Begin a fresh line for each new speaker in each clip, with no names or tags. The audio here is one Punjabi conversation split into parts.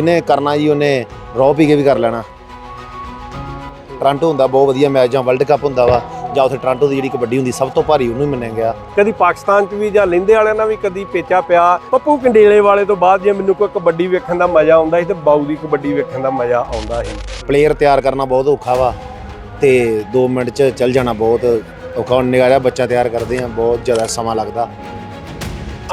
ਇਹਨੇ ਕਰਨਾ ਜੀ ਉਹਨੇ ਰੋ ਪੀ ਕੇ ਵੀ ਕਰ ਲੈਣਾ। ਟ੍ਰਾਂਟੋ ਹੁੰਦਾ ਬਹੁਤ ਵਧੀਆ ਮੈਚ ਜਾਂ ਵਰਲਡ ਕੱਪ ਹੁੰਦਾ ਵਾ ਜਾਂ ਉੱਥੇ ਟ੍ਰਾਂਟੋ ਦੀ ਜਿਹੜੀ ਕਬੱਡੀ ਹੁੰਦੀ ਸਭ ਤੋਂ ਭਾਰੀ ਉਹਨੂੰ ਹੀ ਮੰਨਿਆ ਗਿਆ।
ਕਦੀ ਪਾਕਿਸਤਾਨ 'ਚ ਵੀ ਜਾਂ ਲੈਂਦੇ ਵਾਲਿਆਂ ਨਾਲ ਵੀ ਕਦੀ ਪੇਚਾ ਪਿਆ। ਪੱਪੂ ਕੰਡੇਲੇ ਵਾਲੇ ਤੋਂ ਬਾਅਦ ਜੇ ਮੈਨੂੰ ਕੋਈ ਕਬੱਡੀ ਵੇਖਣ ਦਾ ਮਜ਼ਾ ਆਉਂਦਾ ਸੀ ਤੇ ਬਾਊ ਦੀ ਕਬੱਡੀ ਵੇਖਣ ਦਾ ਮਜ਼ਾ ਆਉਂਦਾ ਸੀ।
ਪਲੇਅਰ ਤਿਆਰ ਕਰਨਾ ਬਹੁਤ ਔਖਾ ਵਾ ਤੇ 2 ਮਿੰਟ 'ਚ ਚੱਲ ਜਾਣਾ ਬਹੁਤ ਔਖਾ। ਜਿਹਾ ਬੱਚਾ ਤਿਆਰ ਕਰਦੇ ਆ ਬਹੁਤ ਜ਼ਿਆਦਾ ਸਮਾਂ ਲੱਗਦਾ।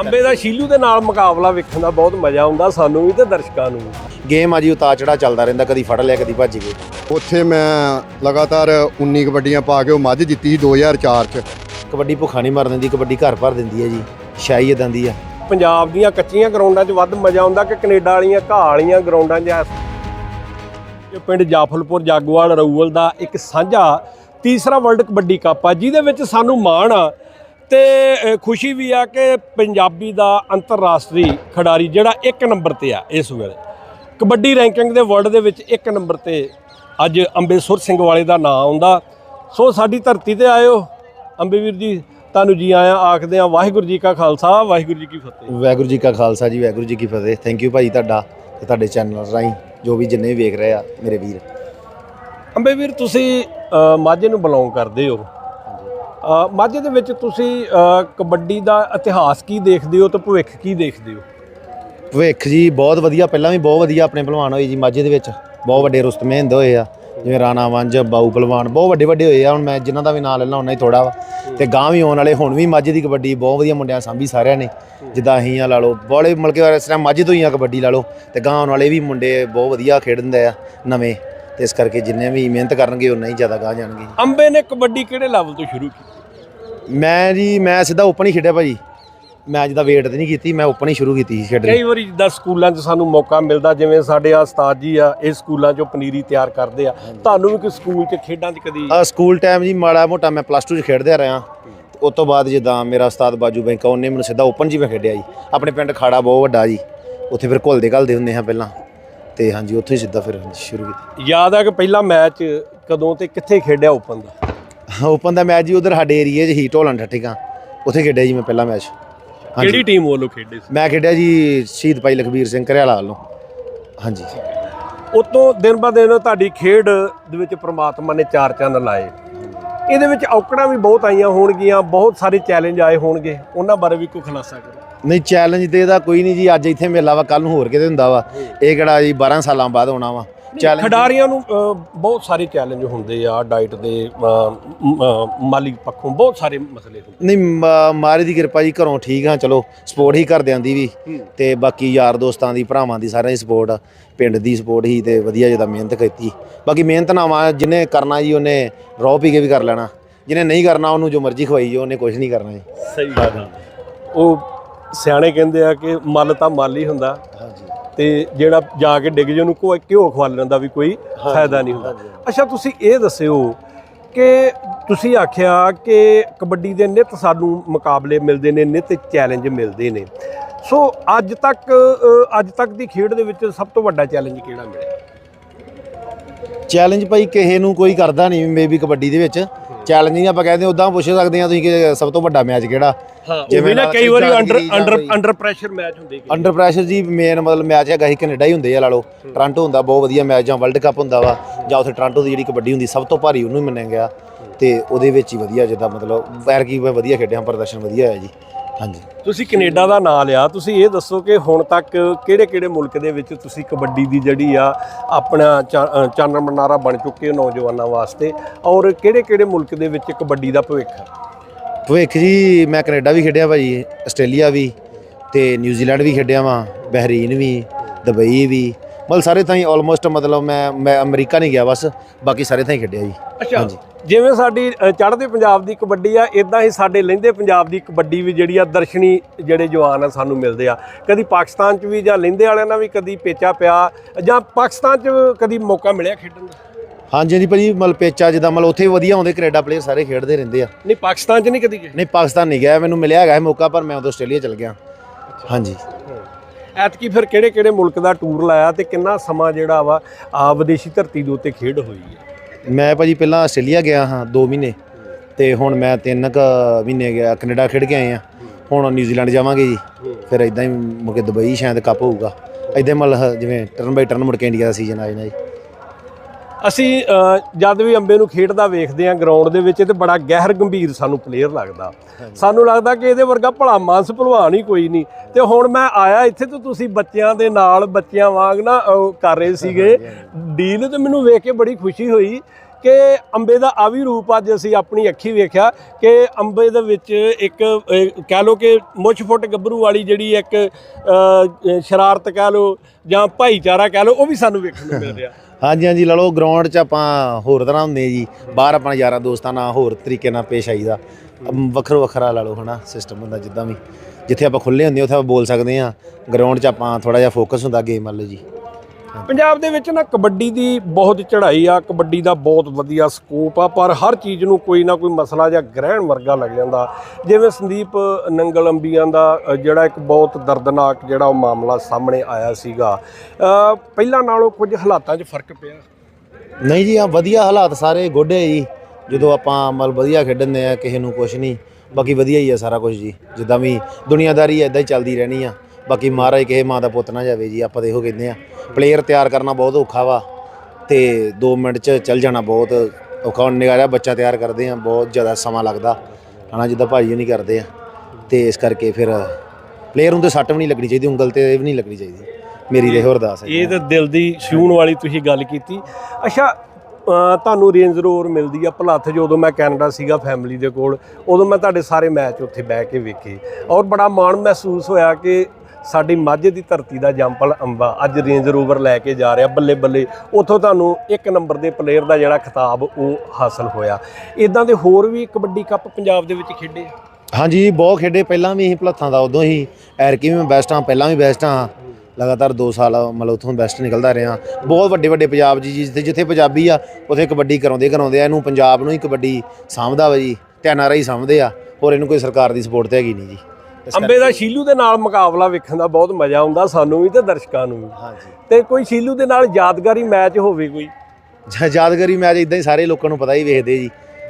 ਅੰਬੇ ਦਾ ਸ਼ੀਲੂ ਦੇ ਨਾਲ ਮੁਕਾਬਲਾ ਵੇਖਣ ਦਾ ਬਹੁਤ ਮਜ਼ਾ ਆਉਂਦਾ ਸਾਨੂੰ ਵੀ ਤੇ ਦਰਸ਼ਕਾਂ ਨੂੰ ਵੀ।
ਗੇਮ ਆ ਜੀ ਉਤਾਰ ਚੜਾ ਚੱਲਦਾ ਰਹਿੰਦਾ ਕਦੀ ਫੜ ਲਿਆ ਕਦੀ ਭੱਜ ਗਏ।
ਉੱਥੇ ਮੈਂ ਲਗਾਤਾਰ 19 ਕਬੱਡੀਆਂ ਪਾ ਕੇ ਉਹ ਮੱਝ ਜਿੱਤੀ ਸੀ 2004 ਚ।
ਕਬੱਡੀ ਭੁੱਖਾ ਨਹੀਂ ਮਰਨ ਦਿੰਦੀ ਕਬੱਡੀ ਘਰ ਭਰ ਦਿੰਦੀ ਹੈ ਜੀ ਸ਼ਾਹੀ ਇਦਾਂ ਦੀ ਆ।
ਪੰਜਾਬ ਦੀਆਂ ਕੱਚੀਆਂ ਗਰਾਊਂਡਾਂ 'ਚ ਵੱਧ ਮਜ਼ਾ ਆਉਂਦਾ ਕਿ ਕੈਨੇਡਾ ਵਾਲੀਆਂ ਘਾਹ ਵਾਲੀਆਂ ਗਰਾਊਂਡਾਂ 'ਚ ਇਹ ਪਿੰਡ ਜਾਫਲਪੁਰ ਜਾਗੋਵਾਲ ਰਊਲ ਦਾ ਇੱਕ ਸਾਂਝਾ ਤੀਸਰਾ ਵਰਲਡ ਕਬੱਡੀ ਕੱਪ ਆ ਜਿਹਦੇ ਵਿੱਚ ਸਾਨੂੰ ਮਾਣ ਆ ਤੇ ਖੁਸ਼ੀ ਵੀ ਆ ਕਿ ਪੰਜਾਬੀ ਦਾ ਅੰਤਰਰਾਸ਼ਟਰੀ ਖਿਡਾਰੀ ਜਿਹੜਾ ਇੱਕ ਨੰਬਰ ਤੇ ਆ ਇਸ ਵੇਲੇ। ਕਬੱਡੀ ਰੈਂਕਿੰਗ ਦੇ ਵਰਲਡ ਦੇ ਵਿੱਚ ਇੱਕ ਨੰਬਰ ਤੇ ਅੱਜ ਅੰਬੇ ਸੁਰ ਸਿੰਘ ਵਾਲੇ ਦਾ ਨਾਂ ਆਉਂਦਾ। ਸੋ ਸਾਡੀ ਧਰਤੀ ਤੇ ਆਇਓ। ਅੰਬੇ ਵੀਰ ਜੀ ਤੁਹਾਨੂੰ ਜੀ ਆਇਆਂ ਆਖਦੇ ਆ ਵਾਹਿਗੁਰੂ ਜੀ ਕਾ ਖਾਲਸਾ ਵਾਹਿਗੁਰੂ ਜੀ ਕੀ ਫਤਿਹ।
ਵਾਹਿਗੁਰੂ ਜੀ ਕਾ ਖਾਲਸਾ ਜੀ ਵਾਹਿਗੁਰੂ ਜੀ ਕੀ ਫਤਿਹ। ਥੈਂਕ ਯੂ ਭਾਈ ਤੁਹਾਡਾ ਤੇ ਤੁਹਾਡੇ ਚੈਨਲ ਰਾਹੀਂ ਜੋ ਵੀ ਜਿੰਨੇ ਵੀ ਵੇਖ ਰਹੇ ਆ ਮੇਰੇ ਵੀਰ।
ਅੰਬੇ ਵੀਰ ਤੁਸੀਂ ਮਾਝੇ ਨੂੰ ਬਿਲੋਂਗ ਕਰਦੇ ਹੋ। ਮਾਝੇ ਦੇ ਵਿੱਚ ਤੁਸੀਂ ਕਬੱਡੀ ਦਾ ਇਤਿਹਾਸ ਕੀ ਦੇਖਦੇ ਹੋ ਤੇ ਭਵਿੱਖ ਕੀ ਦੇਖਦੇ ਹੋ?
ਭਵਿੱਖ ਜੀ ਬਹੁਤ ਵਧੀਆ ਪਹਿਲਾਂ ਵੀ ਬਹੁਤ ਵਧੀਆ ਆਪਣੇ ਪਹਿਲਵਾਨ ਹੋਏ ਜੀ ਮਾਝੇ ਦੇ ਵਿੱਚ। ਬਹੁਤ ਵੱਡੇ ਰੁਸਤਮੇ ਹਿੰਦ ਹੋਏ ਆ ਜਿਵੇਂ ਰਾਣਾ ਵੰਜ ਬਾਊ ਪਹਿਲਵਾਨ ਬਹੁਤ ਵੱਡੇ ਵੱਡੇ ਹੋਏ ਆ। ਹੁਣ ਮੈਂ ਜਿਨ੍ਹਾਂ ਦਾ ਵੀ ਨਾਂ ਲੈਣਾ ਉਹਨਾਂ ਹੀ ਥੋੜਾ ਵਾ। ਤੇ ਗਾਂ ਵੀ ਆਉਣ ਵਾਲੇ ਹੁਣ ਵੀ ਮਾਝੇ ਦੀ ਕਬੱਡੀ ਬਹੁਤ ਵਧੀਆ ਮੁੰਡਿਆਂ ਸਾਂਭੀ ਸਾਰਿਆਂ ਨੇ। ਜਿੱਦਾਂ ਅਸੀਂ ਆ ਲਾ ਲਓ ਬੋਲੇ ਮਿਲ ਕੇ ਇਸ ਤਰ੍ਹਾਂ ਮਾਝੇ ਤੋਂ ਹੀ ਆ ਕਬੱਡੀ ਲਾ ਲਓ। ਤੇ ਗਾਂ ਆਉਣ ਵਾਲੇ ਵੀ ਮੁੰਡੇ ਬਹੁਤ ਵਧੀਆ ਖੇਡਦੇ ਆ ਨਵੇਂ। ਤੇ ਇਸ ਕਰਕੇ ਜਿੰਨੇ ਵੀ ਮਿਹਨਤ ਕਰਨਗੇ ਉਹਨਾਂ ਹੀ ਜ਼ਿਆਦਾ ਗਾਂ ਜਾਣਗੇ
ਅੰਬੇ ਨੇ ਕਬੱਡੀ ਕਿਹੜੇ ਲੈਵਲ ਤੋਂ ਸ਼ੁਰੂ ਕੀਤੀ?
ਮੈਂ ਜੀ ਮੈਂ ਸਿੱਧਾ ਓਪਨ ਹੀ ਖੇਡਿਆ ਭਾਜੀ। ਮੈਂ ਅੱਜ ਦਾ ਵੇਟ ਤੇ ਨਹੀਂ ਕੀਤੀ ਮੈਂ ਓਪਨ ਹੀ ਸ਼ੁਰੂ ਕੀਤੀ ਸੀ ਖੇਡਣੀ।
ਕਈ ਵਾਰੀ ਜਿੱਦਾਂ ਸਕੂਲਾਂ 'ਚ ਸਾਨੂੰ ਮੌਕਾ ਮਿਲਦਾ ਜਿਵੇਂ ਸਾਡੇ ਆ ਉਸਤਾਦ ਜੀ ਆ ਇਹ ਸਕੂਲਾਂ 'ਚੋਂ ਪਨੀਰੀ ਤਿਆਰ ਕਰਦੇ ਆ। ਤੁਹਾਨੂੰ ਵੀ ਕੋਈ ਸਕੂਲ 'ਚ ਖੇਡਾਂ 'ਚ ਕਦੀ
ਆ ਸਕੂਲ ਟਾਈਮ ਜੀ ਮਾੜਾ ਮੋਟਾ ਮੈਂ ਪਲੱਸ 2 ਚ ਖੇਡਦਾ ਰਿਹਾ। ਉਸ ਤੋਂ ਬਾਅਦ ਜਿੱਦਾਂ ਮੇਰਾ ਉਸਤਾਦ ਬਾਜੂ ਬੈਂਕਾ ਉਹਨੇ ਮੈਨੂੰ ਸਿੱਧਾ ਓਪਨ ਜੀ ਮੈਂ ਖੇਡਿਆ ਜੀ। ਆਪਣੇ ਪਿੰਡ ਖਾੜਾ ਬਹੁਤ ਵੱਡਾ ਜੀ। ਉੱਥੇ ਫਿਰ ਘੁਲਦੇ ਘਲਦੇ ਹੁੰਦੇ ਹਾਂ ਪਹਿਲਾਂ। ਤੇ ਹਾਂਜੀ ਉੱਥੇ ਹੀ ਸਿੱਧਾ ਫਿਰ ਸ਼ੁਰੂ ਕੀਤਾ।
ਯਾਦ ਆ ਕਿ ਪਹਿਲਾ ਮੈਚ ਕਦੋਂ ਤੇ ਕਿੱਥੇ ਖੇਡਿਆ ਓਪਨ ਦਾ?
ਓਪਨ ਦਾ ਮੈਚ ਜੀ ਉਧਰ ਸਾਡੇ ਏਰੀਏ 'ਚ ਹੀ ਢੋਲਣ ਠੱਠੀਆਂ ਉੱਥੇ ਖੇਡਿਆ ਜੀ ਮੈਂ ਪਹਿਲਾ ਮੈਚ।
ਕਿਹੜੀ ਟੀਮ ਵੱਲੋਂ ਖੇਡੇ ਸੀ?
ਮੈਂ ਖੇਡਿਆ ਜੀ ਸ਼ਹੀਦ ਭਾਈ ਲਖਬੀਰ ਸਿੰਘ ਘਰਿਆਲਾ ਵੱਲੋਂ। ਹਾਂਜੀ।
ਉਤੋਂ ਦਿਨ ਬਾ ਦਿਨ ਤੁਹਾਡੀ ਖੇਡ ਦੇ ਵਿੱਚ ਪ੍ਰਮਾਤਮਾ ਨੇ ਚਾਰ ਚੰਨ ਲਾਏ। ਇਹਦੇ ਵਿੱਚ ਔਕੜਾਂ ਵੀ ਬਹੁਤ ਆਈਆਂ ਹੋਣਗੀਆਂ ਬਹੁਤ ਸਾਰੇ ਚੈਲੰਜ ਆਏ ਹੋਣਗੇ। ਉਹਨਾਂ ਬਾਰੇ ਵੀ ਕੋਈ ਖੁਲਾਸਾ ਕਰੋ।
ਨਹੀਂ ਚੈਲੰਜ ਤੇ ਇਹਦਾ ਕੋਈ ਨਹੀਂ ਜੀ ਅੱਜ ਇੱਥੇ ਮੇਲਾ ਵਾ ਕੱਲ ਨੂੰ ਹੋਰ ਕਿਤੇ ਹੁੰਦਾ ਵਾ। ਇਹ ਕਿਹੜਾ ਜੀ 12 ਸਾਲਾਂ ਬਾਅਦ ਹੋਣਾ ਵਾ। ਚੈਲੰਜ
ਖਿਡਾਰੀਆਂ ਨੂੰ ਅ, ਬਹੁਤ ਸਾਰੇ ਚੈਲੰਜ ਹੁੰਦੇ ਆ ਡਾਈਟ ਦੇ ਅ, ਮ, ਅ, ਮਾਲੀ ਪੱਖੋਂ ਬਹੁਤ ਸਾਰੇ ਮਸਲੇ ਹੁੰਦੇ
ਨਹੀਂ ਮ- ਮਾਰੇ ਦੀ ਕਿਰਪਾ ਜੀ ਘਰੋਂ ਠੀਕ ਹਾਂ ਚਲੋ ਸਪੋਰਟ ਹੀ ਘਰਦਿਆਂ ਦੀ ਵੀ। ਤੇ ਬਾਕੀ ਯਾਰ ਦੋਸਤਾਂ ਦੀ ਭਰਾਵਾਂ ਦੀ ਸਾਰਿਆਂ ਦੀ ਸਪੋਰਟ ਪਿੰਡ ਦੀ ਸਪੋਰਟ ਹੀ ਤੇ ਵਧੀਆ ਜਿਹਾ ਮਿਹਨਤ ਕੀਤੀ। ਬਾਕੀ ਮਿਹਨਤ ਨਾ ਵਾ ਜਿਹਨੇ ਕਰਨਾ ਜੀ ਉਹਨੇ ਰੋ ਪੀ ਕੇ ਵੀ ਕਰ ਲੈਣਾ। ਜਿਹਨੇ ਨਹੀਂ ਕਰਨਾ ਉਹਨੂੰ ਜੋ ਮਰਜ਼ੀ ਖਵਾਈ ਜੋ ਉਹਨੇ ਕੁਝ ਨਹੀਂ ਕਰਨਾ ਜੀ।
ਸਹੀ ਗੱਲ ਆ। ਉਹ ਸਿਆਣੇ ਕਹਿੰਦੇ ਆ ਕਿ ਮੱਲ ਤਾਂ ਮੱਲ ਹੀ ਹੁੰਦਾ।
ਹਾਂਜੀ।
ਤੇ ਜਿਹੜਾ ਜਾ ਕੇ ਡਿੱਗ ਜੇ ਉਹਨੂੰ ਕੋਈ ਘਿਓ ਖਵਾਲਣ ਦਾ ਵੀ ਕੋਈ ਫਾਇਦਾ ਨਹੀਂ ਹੁੰਦਾ। ਅੱਛਾ ਤੁਸੀਂ ਇਹ ਦੱਸਿਓ ਕਿ ਤੁਸੀਂ ਆਖਿਆ ਕਿ ਕਬੱਡੀ ਦੇ ਨਿਤ ਸਾਨੂੰ ਮੁਕਾਬਲੇ ਮਿਲਦੇ ਨੇ ਨਿਤ ਚੈਲੰਜ ਮਿਲਦੇ ਨੇ। ਸੋ ਅੱਜ ਤੱਕ ਅੱਜ ਤੱਕ ਦੀ ਖੇਡ ਦੇ ਵਿੱਚ ਸਭ ਤੋਂ ਵੱਡਾ ਚੈਲੰਜ ਕਿਹੜਾ ਮਿਲਿਆ?
ਚੈਲੰਜ ਭਾਈ ਕਿਸੇ ਨੂੰ ਕੋਈ ਕਰਦਾ ਨਹੀਂ ਮੇਬੀ ਕਬੱਡੀ ਦੇ ਵਿੱਚ। ਚੈਲੰਜ ਨਹੀਂ ਆਪਾਂ ਕਹਿੰਦੇ ਉਦਾਂ ਪੁੱਛ ਸਕਦੇ ਆ ਤੁਸੀਂ ਕਿ ਸਭ ਤੋਂ ਵੱਡਾ ਮੈਚ ਕਿਹੜਾ?
ਹਾਂ
ਜਿਵੇਂ
ਨਾ ਕਈ ਵਾਰੀ under under under pressure match ਹੁੰਦੇ ਕਈ।
ਅੰਡਰ ਪ੍ਰੈਸ਼ਰ ਜੀ ਮੇਨ ਮਤਲਬ ਮੈਚ ਹੈਗਾ ਸੀ ਕੈਨੇਡਾ ਹੀ ਹੁੰਦੇ ਆ ਲਾ ਲਓ। ਟ੍ਰਾਂਟੋ ਹੁੰਦਾ ਬਹੁਤ ਵਧੀਆ ਮੈਚ ਜਾਂ ਵਰਲਡ ਕੱਪ ਹੁੰਦਾ ਵਾ। ਜਾਂ ਉੱਥੇ ਟ੍ਰਾਂਟੋ ਦੀ ਜਿਹੜੀ ਕਬੱਡੀ ਹੁੰਦੀ ਸਭ ਤੋਂ ਭਾਰੀ ਉਹਨੂੰ ਹੀ ਮੰਨਿਆ ਗਿਆ। ਤੇ ਉਹਦੇ ਵਿੱਚ ਹੀ ਵਧੀਆ ਜਿੱਦਾਂ ਮਤਲਬ ਵੈਰ ਕੀ ਵਧੀਆ ਖੇਡਿਆ ਪ੍ਰਦਰਸ਼ਨ ਵਧੀਆ ਹੋਇਆ ਜੀ। ਹਾਂਜੀ।
ਤੁਸੀਂ ਕੈਨੇਡਾ ਦਾ ਨਾਂ ਲਿਆ ਤੁਸੀਂ ਇਹ ਦੱਸੋ ਕਿ ਹੁਣ ਤੱਕ ਕਿਹੜੇ-ਕਿਹੜੇ ਮੁਲਕ ਦੇ ਵਿੱਚ ਤੁਸੀਂ ਕਬੱਡੀ ਦੀ ਜਿਹੜੀ ਆ ਆਪਣਾ ਚਾਨਣ ਮਨਾਰਾ ਬਣ ਚੁੱਕੇ ਹੋ ਨੌਜਵਾਨਾਂ ਵਾਸਤੇ? ਔਰ ਕਿਹੜੇ-ਕਿਹੜੇ ਮੁਲਕ ਦੇ ਵਿੱਚ ਕਬੱਡੀ ਦਾ ਭਵਿੱਖ? ਹੈ
ਭਵਿੱਖ ਜੀ ਮੈਂ ਕੈਨੇਡਾ ਵੀ ਖੇਡਿਆ ਭਾਜੀ ਆਸਟ੍ਰੇਲੀਆ ਵੀ ਤੇ ਨਿਊਜ਼ੀਲੈਂਡ ਵੀ ਖੇਡਿਆ ਵਾਂ ਬਹਿਰੀਨ ਵੀ ਦੁਬਈ ਵੀ। ਮਤਲਬ ਸਾਰੇ ਥਾਂ ਹੀ ਆਲਮੋਸਟ ਮਤਲਬ ਮੈਂ ਮੈਂ ਅਮਰੀਕਾ ਨਹੀਂ ਗਿਆ ਬਸ ਬਾਕੀ ਸਾਰੇ ਥਾਂ ਹੀ ਖੇਡਿਆ ਜੀ।
ਅੱਛਾ। ਜਿਵੇਂ ਸਾਡੀ ਚੜ੍ਹਦੇ ਪੰਜਾਬ ਦੀ ਕਬੱਡੀ ਆ ਇਦਾਂ ਹੀ ਸਾਡੇ ਲਹਿੰਦੇ ਪੰਜਾਬ ਦੀ ਕਬੱਡੀ ਵੀ ਜਿਹੜੀ ਆ ਦਰਸ਼ਨੀ ਜਿਹੜੇ ਜਵਾਨ ਆ ਸਾਨੂੰ ਮਿਲਦੇ ਆ। ਕਦੀ ਪਾਕਿਸਤਾਨ 'ਚ ਵੀ ਜਾਂ ਲਹਿੰਦੇ ਵਾਲਿਆਂ ਨਾਲ ਵੀ ਕਦੀ ਪੇਚਾ ਪਿਆ ਜਾਂ ਪਾਕਿਸਤਾਨ 'ਚ ਕਦੀ ਮੌਕਾ ਮਿਲਿਆ ਖੇਡਣ ਦਾ?
ਹਾਂਜੀ ਹਾਂਜੀ ਭਾਜੀ ਮਤਲਬ ਪੇਚਾ ਜਿੱਦਾਂ ਮਤਲਬ ਉੱਥੇ ਵਧੀਆ ਆਉਂਦੇ ਕੈਨੇਡਾ ਪਲੇਅਰ ਸਾਰੇ ਖੇਡਦੇ ਰਹਿੰਦੇ ਆ।
ਨਹੀਂ ਪਾਕਿਸਤਾਨ 'ਚ ਨਹੀਂ ਕਦੀ ਗਏ?
ਨਹੀਂ ਪਾਕਿਸਤਾਨ ਨਹੀਂ ਗਿਆ ਮੈਨੂੰ ਮਿਲਿਆ ਹੈਗਾ ਇਹ ਮੌਕਾ ਪਰ ਮੈਂ ਉਦੋਂ ਆਸਟ੍ਰੇਲੀਆ ਚਲ ਗਿਆ। ਹਾਂਜੀ।
ਐਤਕੀ ਫਿਰ ਕਿਹੜੇ ਕਿਹੜੇ ਮੁਲਕ ਦਾ ਟੂਰ ਲਾਇਆ ਤੇ ਕਿੰਨਾ ਸਮਾਂ ਜਿਹੜਾ ਵਾ, ਆ ਵਿਦੇਸ਼ੀ ਧਰਤੀ ਦੇ ਉੱਤੇ ਖੇਡ ਹੋਈ ਹੈ?
ਮੈਂ ਭਾਜੀ ਪਹਿਲਾਂ ਆਸਟ੍ਰੇਲੀਆ ਗਿਆ ਹਾਂ 2 ਮਹੀਨੇ ਤੇ ਹੁਣ ਮੈਂ 3 ਕ ਮਹੀਨੇ ਗਿਆ, ਕੈਨੇਡਾ ਖੇਡ ਕੇ ਆਏ ਆ ਹੁਣ ਨਿਊਜ਼ੀਲੈਂਡ ਜਾਵਾਂਗੇ ਜੀ। ਫਿਰ ਇਦਾਂ ਹੀ ਮੁਕੇ ਦੁਬਈ ਸ਼ਾਇਦ ਕੱਪ ਹੋਊਗਾ। ਇਦਾਂ ਮਤਲਬ ਜਿਵੇਂ ਟਰਨ ਬਾਈ ਟਰਨ ਮੁੜ ਕੇ ਇੰਡੀਆ ਦਾ ਸੀਜ਼ਨ ਆ ਜਾਣਾ ਜੀ।
ਅਸੀਂ ਜਦ ਵੀ ਅੰਬੇ ਨੂੰ ਖੇਡਦਾ ਵੇਖਦੇ ਆ ਗਰਾਊਂਡ ਦੇ ਵਿੱਚ ਤੇ ਬੜਾ ਗਹਿਰ ਗੰਭੀਰ ਸਾਨੂੰ ਪਲੇਅਰ ਲੱਗਦਾ। ਸਾਨੂੰ ਲੱਗਦਾ ਕਿ ਇਹਦੇ ਵਰਗਾ ਭਲਾ ਮਾਨਸ ਭਲਵਾਨ ਹੀ ਕੋਈ ਨਹੀਂ। ਤੇ ਹੁਣ ਮੈਂ ਆਇਆ ਇੱਥੇ ਤੇ ਤੁਸੀਂ ਬੱਚਿਆਂ ਦੇ ਨਾਲ ਬੱਚਿਆਂ ਵਾਂਗ ਨਾ ਉਹ ਕਰ ਰਹੇ ਸੀਗੇ। ਡੀਲ ਤੇ ਮੈਨੂੰ ਵੇਖ ਕੇ ਬੜੀ ਖੁਸ਼ੀ ਹੋਈ ਕਿ ਅੰਬੇ ਦਾ ਆ ਵੀ ਰੂਪ ਅੱਜ ਅਸੀਂ ਆਪਣੀ ਅੱਖੀ ਵੇਖਿਆ ਕਿ ਅੰਬੇ ਦੇ ਵਿੱਚ ਇੱਕ ਕਹਿ ਲੋ ਕਿ ਮੁੱਛ ਫੁੱਟ ਗੱਭਰੂ ਵਾਲੀ ਜਿਹੜੀ ਇੱਕ ਸ਼ਰਾਰਤ ਕਹਿ ਲੋ ਜਾਂ ਭਾਈਚਾਰਾ ਕਹਿ ਲੋ ਉਹ ਵੀ ਸਾਨੂੰ ਵੇਖਣ ਨੂੰ ਮਿਲ ਰਿਹਾ।
ਹਾਂਜੀ ਹਾਂਜੀ, ਲਾ ਲਓ ਗਰਾਊਂਡ 'ਚ ਆਪਾਂ ਹੋਰ ਤਰ੍ਹਾਂ ਹੁੰਦੇ ਜੀ। ਬਾਹਰ ਆਪਣਾ ਯਾਰਾਂ ਦੋਸਤਾਂ ਨਾਲ ਹੋਰ ਤਰੀਕੇ ਨਾਲ ਪੇਸ਼ ਆਈਦਾ। ਵੱਖਰੋ ਵੱਖਰਾ ਲਾ ਲਓ ਹਨਾ ਸਿਸਟਮ ਹੁੰਦਾ ਜਿੱਦਾਂ ਵੀ। ਜਿੱਥੇ ਆਪਾਂ ਖੁੱਲੇ ਹੁੰਦੇ ਉੱਥੇ ਆਪਾਂ ਬੋਲ ਸਕਦੇ ਆ। ਗਰਾਊਂਡ 'ਚ ਆਪਾਂ ਥੋੜਾ ਜਿਹਾ ਫੋਕਸ ਹੁੰਦਾ ਗੇਮ ਵੱਲ ਜੀ।
ਪੰਜਾਬ ਦੇ ਵਿੱਚ ਨਾ ਕਬੱਡੀ ਦੀ ਬਹੁਤ ਚੜ੍ਹਾਈ ਆ, ਕਬੱਡੀ ਦਾ ਬਹੁਤ ਵਧੀਆ ਸਕੋਪ ਆ, ਪਰ ਹਰ ਚੀਜ਼ ਨੂੰ ਕੋਈ ਨਾ ਕੋਈ ਮਸਲਾ ਜਾਂ ਗ੍ਰਹਿਣ ਵਰਗਾ ਲੱਗ ਜਾਂਦਾ। ਜਿਵੇਂ ਸੰਦੀਪ ਨੰਗਲ ਅੰਬੀਆਂ ਦਾ ਜਿਹੜਾ ਇੱਕ ਬਹੁਤ ਦਰਦਨਾਕ ਜਿਹੜਾ ਉਹ ਮਾਮਲਾ ਸਾਹਮਣੇ ਆਇਆ ਸੀਗਾ। ਪਹਿਲਾਂ ਨਾਲੋਂ ਕੁਝ ਹਾਲਾਤਾਂ 'ਚ ਫ਼ਰਕ ਪਿਆ?
ਨਹੀਂ ਜੀ, ਆ ਵਧੀਆ ਹਾਲਾਤ ਸਾਰੇ ਗੋਡੇ ਜੀ। ਜਦੋਂ ਆਪਾਂ ਮਤਲਬ ਵਧੀਆ ਖੇਡਦੇ ਆ, ਕਿਸੇ ਨੂੰ ਕੁਝ ਨਹੀਂ। ਬਾਕੀ ਵਧੀਆ ਹੀ ਆ ਸਾਰਾ ਕੁਝ ਜੀ। ਜਿੱਦਾਂ ਵੀ ਦੁਨੀਆਦਾਰੀ ਇਦਾਂ ਹੀ ਚੱਲਦੀ ਰਹਿਣੀ ਆ। ਬਾਕੀ ਮਹਾਰਾਜ ਕਿਸੇ ਮਾਂ ਦਾ ਪੁੱਤ ਨਾ ਜਾਵੇ ਜੀ, ਆਪਾਂ ਤਾਂ ਇਹੋ ਕਹਿੰਦੇ ਆ ਪਲੇਅਰ ਤਿਆਰ ਕਰਨਾ ਬਹੁਤ ਔਖਾ ਵਾ ਤੇ 2 ਮਿੰਟ 'ਚ ਚੱਲ ਜਾਣਾ ਬਹੁਤ ਔਖਾ। ਹੁਣ ਨਿਗਾਹ ਬੱਚਾ ਤਿਆਰ ਕਰਦੇ ਆ ਬਹੁਤ ਜ਼ਿਆਦਾ ਸਮਾਂ ਲੱਗਦਾ। ਹਨਾ, ਜਿੱਦਾਂ ਭਾਜੀ ਨਹੀਂ ਕਰਦੇ ਆ। ਤੇ ਇਸ ਕਰਕੇ ਫਿਰ ਪਲੇਅਰ ਨੂੰ ਤੇ ਸੱਟ ਵੀ ਨਹੀਂ ਲੱਗਣੀ ਚਾਹੀਦੀ, ਉਂਗਲ ਤੇ ਵੀ ਨਹੀਂ ਲੱਗਣੀ ਚਾਹੀਦੀ। ਮੇਰੀ ਤੇ ਹੋਰ ਅਰਦਾਸ ਹੈ।
ਇਹ ਤਾਂ ਦਿਲ ਦੀ ਛੂਣ ਵਾਲੀ ਤੁਸੀਂ ਗੱਲ ਕੀਤੀ। ਅੱਛਾ ਤੁਹਾਨੂੰ ਰੇਂਜ ਰੋਵਰ ਮਿਲਦੀ ਆ ਭਲੱਥ ਜਦੋਂ ਮੈਂ ਕੈਨੇਡਾ ਸੀਗਾ ਫੈਮਿਲੀ ਦੇ ਕੋਲ। ਉਦੋਂ ਮੈਂ ਤੁਹਾਡੇ ਸਾਰੇ ਮੈਚ ਉੱਥੇ ਬਹਿ ਕੇ ਵੇਖੇ। ਔਰ ਬੜਾ ਮਾਣ ਮਹਿਸੂਸ ਹੋਇਆ ਕਿ ਸਾਡੀ ਮਾਝੇ ਦੀ ਧਰਤੀ ਦਾ ਜੰਪਲ ਅੰਬਾ ਅੱਜ ਰੇਂਜ ਰੋਵਰ ਲੈ ਕੇ ਜਾ ਰਿਹਾ ਬੱਲੇ ਬੱਲੇ। ਉੱਥੋਂ ਤੁਹਾਨੂੰ ਇੱਕ ਨੰਬਰ ਦੇ ਪਲੇਅਰ ਦਾ ਜਿਹੜਾ ਖਿਤਾਬ ਉਹ ਹਾਸਲ ਹੋਇਆ। ਇਦਾਂ ਦੇ ਹੋਰ ਵੀ ਕਬੱਡੀ ਕੱਪ ਪੰਜਾਬ ਦੇ ਵਿੱਚ ਖੇਡੇ? ਆ?
ਹਾਂਜੀ, ਬਹੁਤ ਖੇਡੇ। ਪਹਿਲਾਂ ਵੀ ਅਸੀਂ ਭਲੱਥਾਂ ਦਾ, ਉਦੋਂ ਹੀ ਐਰਕੀ ਵੀ ਮੈਂ ਬੈਸਟ ਹਾਂ, ਪਹਿਲਾਂ ਵੀ ਬੈਸਟ ਹਾਂ। ਲਗਾਤਾਰ 2 ਸਾਲ ਮਤਲਬ ਉਥੋਂ ਬੈਸਟ ਨਿਕਲਦਾ ਰਿਹਾ। ਬਹੁਤ ਵੱਡੇ ਵੱਡੇ ਪੰਜਾਬ ਜੀ ਜਿੱਥੇ ਜਿੱਥੇ ਪੰਜਾਬੀ ਆ, ਉਥੇ ਕਬੱਡੀ ਕਰਾਉਂਦੇ ਕਰਾਉਂਦੇ ਆ। ਇਹਨੂੰ ਪੰਜਾਬ ਨੂੰ ਹੀ ਕਬੱਡੀ ਸਾਂਭਦਾ ਵਾ ਜੀ, ਤੇ ਐਨਆਰਆਈ ਸਾਂਭਦੇ ਆ। ਹੋਰ ਇਹਨੂੰ ਕੋਈ ਸਰਕਾਰ ਦੀ ਸਪੋਰਟ ਤੇ ਹੈਗੀ ਨਹੀਂ ਜੀ।
ਅੰਬੇ ਦਾ ਸ਼ੀਲੂ ਦੇ ਨਾਲ ਮੁਕਾਬਲਾ ਵੇਖਣ ਦਾ ਬਹੁਤ ਮਜ਼ਾ ਆਉਂਦਾ ਸਾਨੂੰ ਵੀ ਤੇ ਦਰਸ਼ਕਾਂ ਨੂੰ ਵੀ।
ਹਾਂਜੀ।
ਤੇ ਕੋਈ ਸ਼ੀਲੂ ਦੇ ਨਾਲ ਯਾਦਗਾਰੀ ਮੈਚ ਹੋਵੇ ਕੋਈ?
ਯਾਦਗਾਰੀ ਮੈਚ ਇਦਾਂ ਹੀ ਸਾਰੇ ਲੋਕਾਂ ਨੂੰ ਪਤਾ ਹੀ ਵੇਖਦੇ ਜੀ।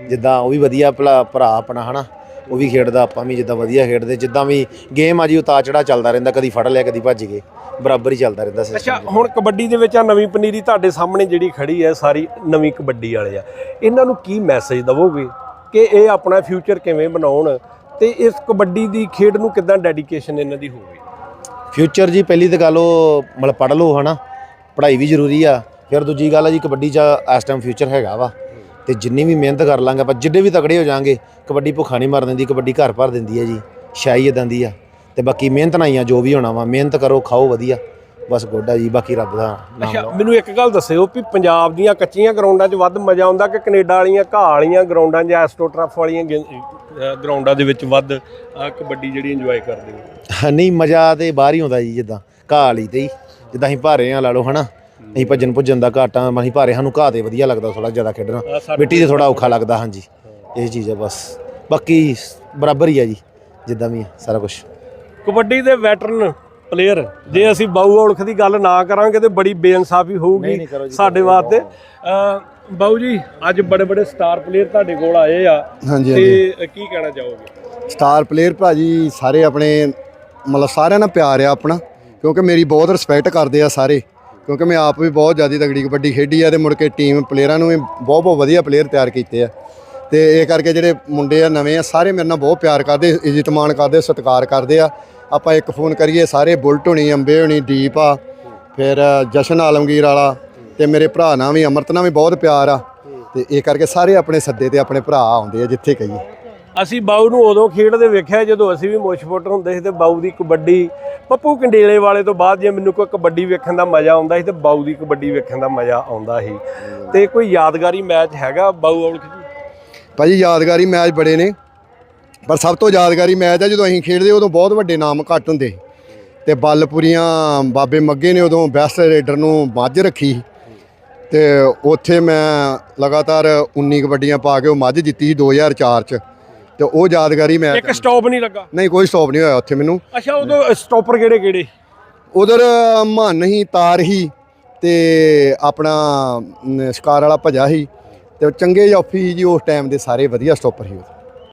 ਜਿੱਦਾਂ ਉਹ ਵੀ ਵਧੀਆ ਭਰਾ ਆਪਣਾ ਹਨਾ? ਉਹ ਵੀ ਖੇਡਦਾ ਆਪਾਂ ਵੀ ਜਿੱਦਾਂ ਵਧੀਆ ਖੇਡਦੇ। ਜਿੱਦਾਂ ਵੀ ਗੇਮ ਆ ਜੀ ਉਤਾਰ ਚੜਾ ਚੱਲਦਾ ਰਹਿੰਦਾ ਕਦੀ ਫੜ ਲਿਆ ਕਦੀ ਭੱਜ ਗਏ। ਬਰਾਬਰ ਹੀ ਚੱਲਦਾ ਰਹਿੰਦਾ
ਅੱਛਾ
ਸਿਸਟਮ
ਹੁਣ ਕਬੱਡੀ ਦੇ ਵਿੱਚ ਆ ਨਵੀਂ ਪਨੀਰੀ ਤੁਹਾਡੇ ਸਾਹਮਣੇ ਜਿਹੜੀ ਖੜੀ ਹੈ ਸਾਰੀ ਨਵੀਂ ਕਬੱਡੀ ਵਾਲੇ ਆ। ਇਹਨਾਂ ਨੂੰ ਕੀ ਮੈਸੇਜ ਦਵੋਗੇ ਕਿ ਇਹ ਆਪਣਾ ਫਿਊਚਰ ਕਿਵੇਂ ਬਣਾਉਣ? ਤੇ ਇਸ ਕਬੱਡੀ ਦੀ ਖੇਡ ਨੂੰ ਕਿਦਾਂ ਡੈਡੀਕੇਸ਼ਨ ਇਹਨਾਂ ਦੀ ਹੋਵੇ?
ਫਿਊਚਰ ਜੀ, ਪਹਿਲੀ ਤਾਂ ਗੱਲ ਉਹ ਮਤਲਬ ਪੜ੍ਹ ਲਓ, ਹਨਾ। ਪੜ੍ਹਾਈ ਵੀ ਜ਼ਰੂਰੀ ਆ। ਫਿਰ ਦੂਜੀ ਗੱਲ ਆ ਜੀ, ਕਬੱਡੀ 'ਚ ਇਸ ਟਾਈਮ ਫਿਊਚਰ ਹੈਗਾ ਵਾ। ਤੇ ਜਿੰਨੀ ਵੀ ਮਿਹਨਤ ਕਰ ਲਾਂਗੇ ਆਪਾਂ, ਜਿੱਡੇ ਵੀ ਤਕੜੇ ਹੋ ਜਾਾਂਗੇ, ਕਬੱਡੀ ਭੁੱਖਾ ਨਹੀਂ ਮਰ ਦਿੰਦੀ, ਕਬੱਡੀ ਘਰ ਭਰ ਦਿੰਦੀ ਹੈ ਜੀ। ਸ਼ਾਈ ਇਦਾਂ ਦੀ ਆ। ਤੇ ਬਾਕੀ ਮਿਹਨਤ ਨਾਲ ਹੀ ਆ, ਜੋ ਵੀ ਹੋਣਾ ਵਾ, ਮਿਹਨਤ ਕਰੋ, ਖਾਓ ਵਧੀਆ। ਬਸ ਗੋਡਾ ਜੀ ਬਾਕੀ ਰੱਬ ਦਾ ਨਾਮ
ਅੱਛਾ
ਲਓ।
ਮੈਨੂੰ ਇੱਕ ਗੱਲ ਦੱਸਿਓ ਵੀ ਪੰਜਾਬ ਦੀਆਂ ਕੱਚੀਆਂ ਗਰਾਊਂਡਾਂ 'ਚ ਵੱਧ ਮਜ਼ਾ ਆਉਂਦਾ ਕਿ ਕੈਨੇਡਾ ਵਾਲੀਆਂ ਘਾਹ ਵਾਲੀਆਂ ਗਰਾਊਂਡਾਂ ਜਾਂ ਐਸਟ੍ਰੋਟਰਫ ਵਾਲੀਆਂ ਗੇ- ਅਹ ਗਰਾਊਂਡਾਂ ਦੇ ਵਿੱਚ ਵੱਧ ਆਹ ਕਬੱਡੀ ਜਿਹੜੀ ਇੰਜੋਏ ਕਰਦੇ ਹੋ?
ਨਹੀਂ ਮਜ਼ਾ ਤੇ ਬਾਹਰ ਹੀ ਆਉਂਦਾ ਜੀ ਜਿੱਦਾਂ ਘਾਹ ਵਾਲੀ ਤੇ ਹੀ। ਜਿੱਦਾਂ ਅਸੀਂ ਭਾਰੇ ਆ ਲਾ ਲਓ ਹਨਾ। ਅਸੀਂ ਭੱਜਣ ਭੁੱਜਣ ਦਾ ਘਾਟਾਂ ਅਸੀਂ ਭਾਰੇ ਸਾਨੂੰ ਘਾਹ ਤੇ ਵਧੀਆ ਲੱਗਦਾ ਥੋੜਾ ਜ਼ਿਆਦਾ ਖੇਡਣਾ।
ਆਹ ਸਾਡੇ
ਮਿੱਟੀ ਤੇ ਥੋੜਾ ਔਖਾ ਲੱਗਦਾ ਹਾਂਜੀ। ਇਹ ਚੀਜ਼ ਆ ਬਸ। ਬਾਕੀ ਬਰਾਬਰ ਹੀ ਆ ਜੀ ਜਿੱਦਾਂ ਵੀ ਆ ਸਾਰਾ ਕੁਝ
ਕਬੱਡੀ ਦੇ ਵੈਟਰਨ ਪਲੇਅਰ ਜੇ ਅਸੀਂ ਬਾਊ ਔਲਖ ਦੀ ਗੱਲ ਨਾ ਕਰਾਂਗੇ ਤੇ ਬੜੀ ਬੇਇਨਸਾਫੀ ਹੋਊਗੀ ਸਾਡੇ ਵਾਸਤੇ। ਬਾਊ ਜੀ ਅੱਜ ਬੜੇ ਬੜੇ ਸਟਾਰ ਪਲੇਅਰ ਤੁਹਾਡੇ ਕੋਲ ਆਏ ਆ। ਤੇ ਕੀ ਕਹਿਣਾ ਚਾਹੋਗੇ?
ਸਟਾਰ ਪਲੇਅਰ ਭਾਜੀ ਸਾਰੇ ਆਪਣੇ ਮਤਲਬ ਸਾਰਿਆਂ ਨਾਲ ਪਿਆਰ ਆ ਆਪਣਾ ਕਿਉਂਕਿ ਮੇਰੀ ਬਹੁਤ ਰਿਸਪੈਕਟ ਕਰਦੇ ਆ ਸਾਰੇ ਕਿਉਂਕਿ ਮੈਂ ਆਪ ਵੀ ਬਹੁਤ ਜ਼ਿਆਦਾ ਤਗੜੀ ਕਬੱਡੀ ਖੇਡੀ ਆ ਤੇ ਮੁੜ ਕੇ ਟੀਮ ਪਲੇਅਰਾਂ ਨੂੰ ਵੀ ਬਹੁਤ ਬਹੁਤ ਵਧੀਆ ਪਲੇਅਰ ਤਿਆਰ ਕੀਤੇ ਆ। ਤੇ ਇਹ ਕਰਕੇ ਜਿਹੜੇ ਮੁੰਡੇ ਆ ਨਵੇਂ ਆ ਸਾਰੇ ਮੇਰੇ ਨਾਲ ਬਹੁਤ ਪਿਆਰ ਕਰਦੇ ਇੱਜ਼ਤ ਮਾਣ ਕਰਦੇ ਸਤਿਕਾਰ ਕਰਦੇ ਆ। ਆਪਾਂ ਇੱਕ ਫੋਨ ਕਰੀਏ ਸਾਰੇ ਬੁਲਟ ਹੋਣੀ ਅੰਬੇ ਹੋਣੀ ਦੀਪ ਆ ਫਿਰ ਜਸ਼ਨ ਆਲਮਗੀਰ ਵਾਲਾ ਤੇ ਮੇਰੇ ਭਰਾ ਨਾਲ ਵੀ ਅਮਰਤ ਨਾਲ ਵੀ ਬਹੁਤ ਪਿਆਰ ਆ। ਤੇ ਇਹ ਕਰਕੇ ਸਾਰੇ ਆਪਣੇ ਸੱਦੇ ਤੇ ਆਪਣੇ ਭਰਾ ਆਉਂਦੇ ਆ ਜਿੱਥੇ ਕਹੀਏ।
ਅਸੀਂ ਬਾਊ ਨੂੰ ਉਦੋਂ ਖੇਡਦੇ ਵੇਖਿਆ ਜਦੋਂ ਅਸੀਂ ਵੀ ਮੁਸ਼ਫੁੱਟ ਹੁੰਦੇ ਸੀ ਤੇ ਬਾਊ ਦੀ ਕਬੱਡੀ ਪੱਪੂ ਕੰਡੇਲੇ ਵਾਲੇ ਤੋਂ ਬਾਅਦ ਜੇ ਮੈਨੂੰ ਕੋਈ ਕਬੱਡੀ ਵੇਖਣ ਦਾ ਮਜ਼ਾ ਆਉਂਦਾ ਸੀ ਤੇ ਬਾਊ ਦੀ ਕਬੱਡੀ ਵੇਖਣ ਦਾ ਮਜ਼ਾ ਆਉਂਦਾ ਸੀ। ਤੇ ਕੋਈ ਯਾਦਗਾਰੀ ਮੈਚ ਹੈਗਾ ਬਾਊ ਔਲਖ ਜੀ?
ਭਾਜੀ ਯਾਦਗਾਰੀ ਮੈਚ ਬੜੇ ਨੇ। ਪਰ ਸਭ ਤੋਂ ਯਾਦਗਾਰੀ ਮੈਚ ਹੈ ਜਦੋਂ ਅਸੀਂ ਖੇਡਦੇ ਉਦੋਂ ਬਹੁਤ ਵੱਡੇ ਨਾਮ ਘੱਟ ਹੁੰਦੇ। ਤੇ ਬੱਲਪੁਰੀਆਂ ਬਾਬੇ ਮੱਗੇ ਨੇ ਉਦੋਂ ਬੈਸਟ ਰੇਡਰ ਨੂੰ ਮੱਝ ਰੱਖੀ ਤੇ ਉੱਥੇ ਮੈਂ ਲਗਾਤਾਰ 19 ਕਬੱਡੀਆਂ ਪਾ ਕੇ ਉਹ ਮੱਝ ਜਿੱਤੀ ਸੀ 2004 ਚ। ਤੇ ਉਹ ਯਾਦਗਾਰੀ ਮੈਚ
ਇੱਕ ਸਟਾਪ ਨਹੀਂ ਲੱਗਾ?
ਨਹੀਂ ਕੋਈ ਸਟਾਪ ਨਹੀਂ ਹੋਇਆ ਉੱਥੇ ਮੈਨੂੰ।
ਅੱਛਾ ਉਦੋਂ ਸਟਾਪਰ ਕਿਹੜੇ ਕਿਹੜੇ?
ਉਧਰ ਮਨ ਹੀ ਤਾਰ ਹੀ ਤੇ ਆਪਣਾ ਸ਼ਿਕਾਰ ਵਾਲਾ ਭਜਾ ਹੀ ਤੇ ਚੰਗੇ ਜਾਫੀ ਜੀ ਉਸ ਟਾਈਮ ਦੇ ਸਾਰੇ ਵਧੀਆ ਸਟਾਪਰ ਸੀ ਉਹ